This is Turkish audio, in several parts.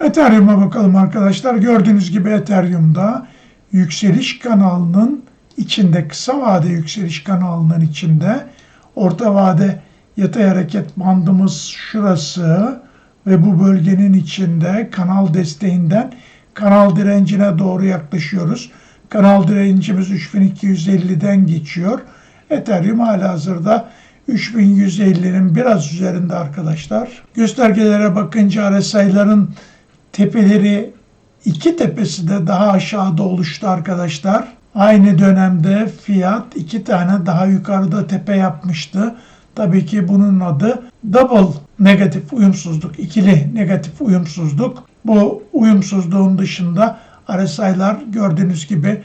Ethereum'a bakalım arkadaşlar. Gördüğünüz gibi Ethereum'da yükseliş kanalının içinde, kısa vade yükseliş kanalının içinde, orta vade yatay hareket bandımız şurası ve bu bölgenin içinde kanal desteğinden kanal direncine doğru yaklaşıyoruz. Kanal direncimiz 3250'den geçiyor. Ethereum hala hazırda 3150'nin biraz üzerinde arkadaşlar. Göstergelere bakınca RSI'ların tepeleri iki tepesi de daha aşağıda oluştu arkadaşlar. Aynı dönemde fiyat iki tane daha yukarıda tepe yapmıştı. Tabii ki bunun adı double negatif uyumsuzluk, ikili negatif uyumsuzluk. Bu uyumsuzluğun dışında RSI'lar gördüğünüz gibi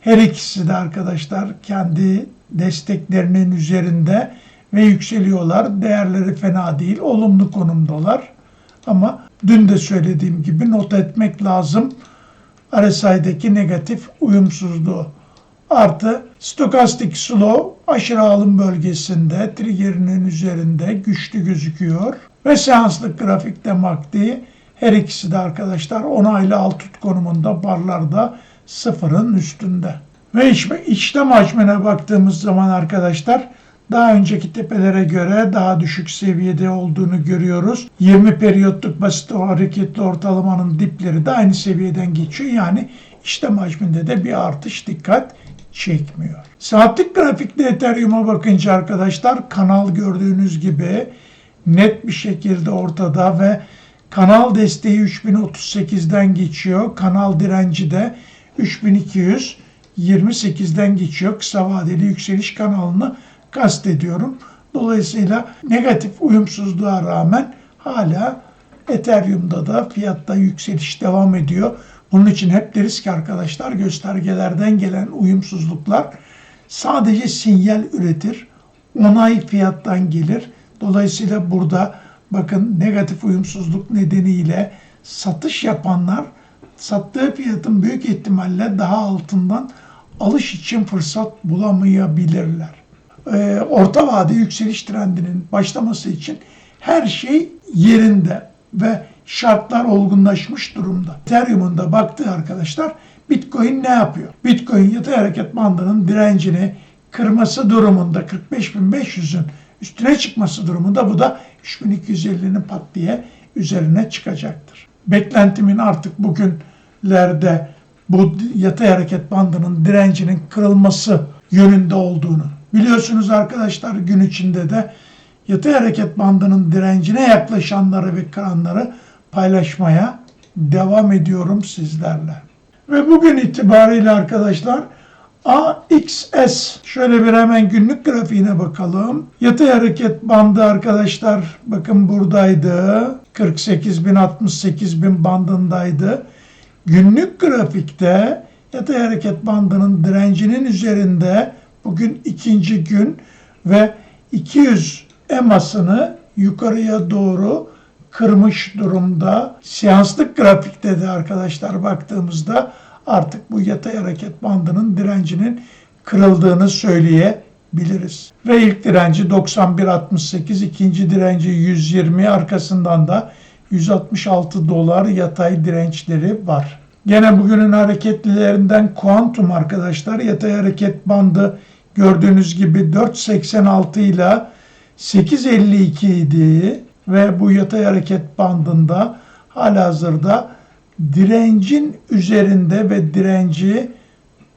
her ikisi de arkadaşlar kendi desteklerinin üzerinde ve yükseliyorlar. Değerleri fena değil, olumlu konumdalar. Ama dün de söylediğim gibi not etmek lazım. RSI'deki negatif uyumsuzluğu. Artı stokastik slow aşırı alım bölgesinde triggerinin üzerinde güçlü gözüküyor. Ve seanslık grafikte MACD her ikisi de arkadaşlar onaylı alt tut konumunda barlarda sıfırın üstünde. Ve iç, içlem hacmine baktığımız zaman arkadaşlar daha önceki tepelere göre daha düşük seviyede olduğunu görüyoruz. 20 periyotluk basit hareketli ortalamanın dipleri de aynı seviyeden geçiyor. Yani işlem hacminde de bir artış dikkat çekmiyor. Saatlik grafikte Ethereum'a bakınca arkadaşlar kanal gördüğünüz gibi net bir şekilde ortada ve kanal desteği 3038'den geçiyor. Kanal direnci de 3228'den geçiyor. Kısa vadeli yükseliş kanalını kastediyorum. Dolayısıyla negatif uyumsuzluğa rağmen hala Ethereum'da da fiyatta yükseliş devam ediyor. Bunun için hep deriz ki arkadaşlar göstergelerden gelen uyumsuzluklar sadece sinyal üretir. Onay fiyattan gelir. Dolayısıyla burada bakın negatif uyumsuzluk nedeniyle satış yapanlar sattığı fiyatın büyük ihtimalle daha altından alış için fırsat bulamayabilirler. Ee, orta vade yükseliş trendinin başlaması için her şey yerinde ve şartlar olgunlaşmış durumda. Ethereum'un da baktığı arkadaşlar Bitcoin ne yapıyor? Bitcoin yatay hareket bandının direncini kırması durumunda 45.500'ün üstüne çıkması durumunda bu da 3250'nin pat diye üzerine çıkacaktır. Beklentimin artık bugünlerde bu yatay hareket bandının direncinin kırılması yönünde olduğunu biliyorsunuz arkadaşlar gün içinde de yatay hareket bandının direncine yaklaşanları ve kıranları paylaşmaya devam ediyorum sizlerle. Ve bugün itibariyle arkadaşlar AXS şöyle bir hemen günlük grafiğine bakalım. Yatay hareket bandı arkadaşlar bakın buradaydı. 48 bin 68 bin bandındaydı. Günlük grafikte yatay hareket bandının direncinin üzerinde bugün ikinci gün ve 200 emasını yukarıya doğru kırmış durumda. Seanslık grafikte de arkadaşlar baktığımızda artık bu yatay hareket bandının direncinin kırıldığını söyleyebiliriz. Ve ilk direnci 91.68, ikinci direnci 120, arkasından da 166 dolar yatay dirençleri var. Gene bugünün hareketlilerinden kuantum arkadaşlar yatay hareket bandı gördüğünüz gibi 4.86 ile 8.52 idi ve bu yatay hareket bandında halihazırda direncin üzerinde ve direnci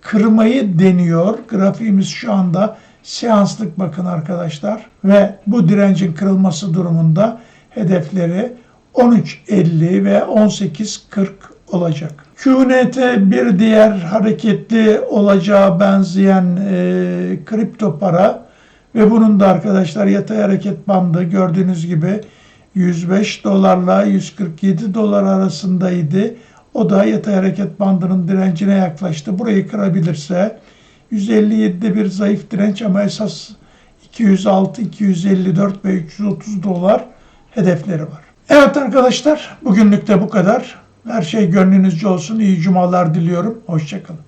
kırmayı deniyor. Grafiğimiz şu anda seanslık bakın arkadaşlar ve bu direncin kırılması durumunda hedefleri 13.50 ve 18.40 olacak. QNT bir diğer hareketli olacağı benzeyen e, kripto para ve bunun da arkadaşlar yatay hareket bandı gördüğünüz gibi 105 dolarla 147 dolar arasındaydı. O da yatay hareket bandının direncine yaklaştı. Burayı kırabilirse 157'de bir zayıf direnç ama esas 206, 254 ve 330 dolar hedefleri var. Evet arkadaşlar bugünlük de bu kadar. Her şey gönlünüzce olsun. İyi cumalar diliyorum. Hoşçakalın.